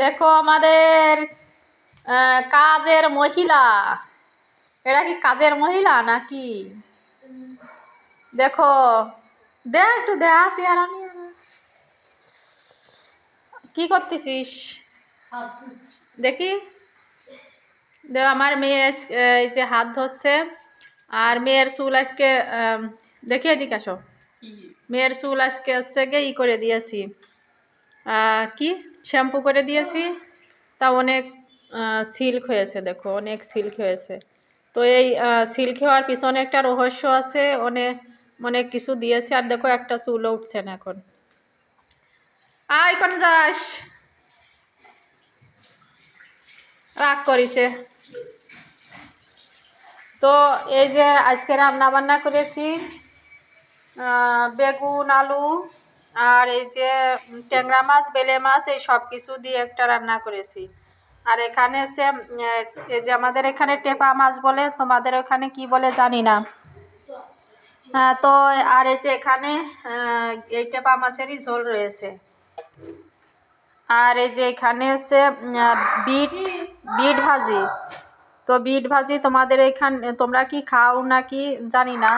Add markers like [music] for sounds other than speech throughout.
দেখো আমাদের কাজের মহিলা। এরা কি কাজের মহিলা নাকি? দেখো দে একটু দেয়া আর আমি। কি করতেছিস? দেখি। দে আমার মেয়ে এই যে হাত ধরছে। আর মেয়ের চুল আজকে দেখি এদিকে আসো। মেয়ের চুল আজকে হচ্ছে গিয়ে ই করে দিয়েছি। কি? শ্যাম্পু করে দিয়েছি তা অনেক সিল্ক হয়েছে, দেখো, অনেক সিল্ক হয়েছে। তো এই সিল্ক হওয়ার পিছনে একটা রহস্য আছে অনেক অনেক কিছু দিয়েছি, আর দেখো একটা চুলও উঠছে না এখন। আয় কোন যাস রাগ করিছে। তো এই যে আজকে রান্না বান্না করেছি বেগুন, আলু আর এই যে ট্যাংরা মাছ, বেলে মাছ, এই সব কিছু দিয়ে একটা রান্না করেছি। আর এখানে হচ্ছে এই যে আমাদের এখানে টেপা মাছ বলে, তোমাদের ওখানে কি বলে জানি না। হ্যাঁ তো আর এই যে এখানে এই টেপা মাছেরই ঝোল রয়েছে। আর এই যে এখানে হচ্ছে বিট বিট ভাজি। তো বিট ভাজি তোমাদের এখানে, তোমরা কি খাও নাকি জানি না।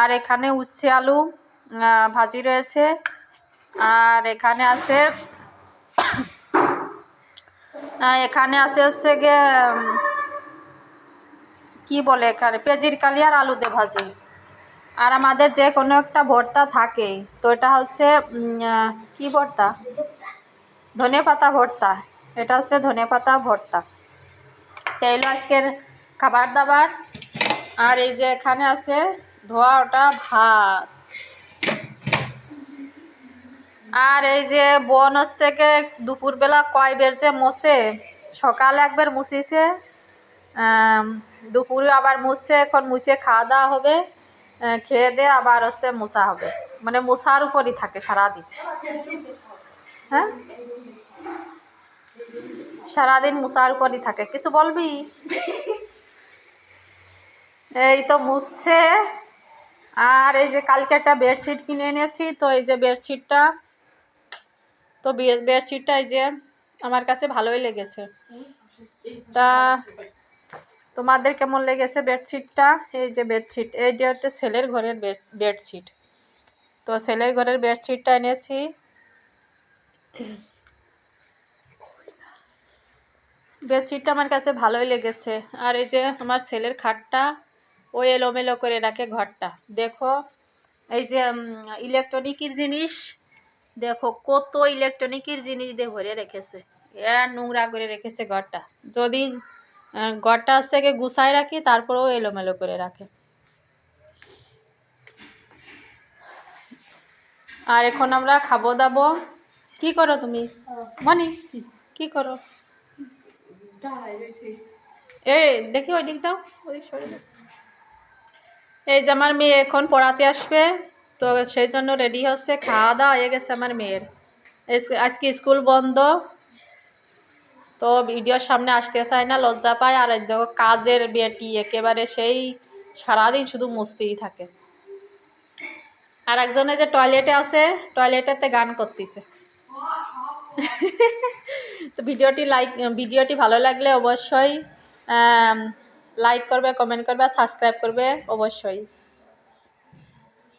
আর এখানে উচ্ছে আলু ভাজি রয়েছে। আর এখানে আছে এখানে আছে হচ্ছে গিয়ে কি বলে এখানে, পেঁজির কালি আর আলুতে ভাজি। আর আমাদের যে কোনো একটা ভর্তা থাকেই তো এটা হচ্ছে কি ভর্তা? ধনে পাতা ভর্তা। এটা হচ্ছে ধনে পাতা ভর্তা। তো আজকের খাবার দাবার। আর এই যে এখানে আছে ধোয়া ওটা ভাত। আর এই যে বোন হচ্ছে কে, দুপুরবেলা কয় বের যে মোছে? সকালে একবার মুছিছে দুপুরে আবার মুছছে এখন মুছে খাওয়া দাওয়া হবে খেয়ে দিয়ে আবার হচ্ছে মোছা হবে। মানে মোছার উপরই থাকে সারাদিন। হ্যাঁ? সারাদিন মুছার উপরই থাকে। কিছু বলবি? এই তো মুছছে। আর এই যে কালকে একটা বেডশিট কিনে এনেছি, তো এই যে বেডশিটটা তো বে- বেডশিটটা এই যে আমার কাছে ভালোই লেগেছে। তা তোমাদের কেমন লেগেছে বেডশিটটা এই যে বেডশিট এই যে হচ্ছে ছেলের ঘরের বেড- বেডশিট তো ছেলের ঘরের বেডশিটটা এনেছি। বেডশিটটা আমার কাছে ভালোই লেগেছে। আর এই যে আমার ছেলের খাটটা, ও এলোমেলো করে রাখে ঘরটা। দেখো, এই যে ইলেকট্রনিকের জিনিস দেখো কত ইলেকট্রনিকের জিনিস দিয়ে ভরে রেখেছে। আর নোংরা করে রেখেছে ঘরটা। যদি ঘরটা গিয়ে গুছায় রাখি তারপরেও এলোমেলো করে রাখে। আর এখন আমরা খাব দাবো কি করো তুমি? মনি কি করো? এই দেখি ওইদিক যাও। ওইদিক সরে। এই যে আমার মেয়ে এখন পড়াতে আসবে। তো সেই জন্য রেডি হচ্ছে খাওয়া দাওয়া হয়ে গেছে আমার মেয়ের। আজকে স্কুল বন্ধ, তো ভিডিওর সামনে আসতে চায় না, লজ্জা পায়। আর দেখো কাজের বেটি, একেবারে সেই সারাদিন শুধু মস্তিই থাকে। আর একজনে যে টয়লেটে আছে টয়লেটেতে গান করতেছে। [laughs] তো ভিডিওটি লাইক ভিডিওটি ভালো লাগলে অবশ্যই লাইক করবে কমেন্ট করবে সাবস্ক্রাইব করবে অবশ্যই।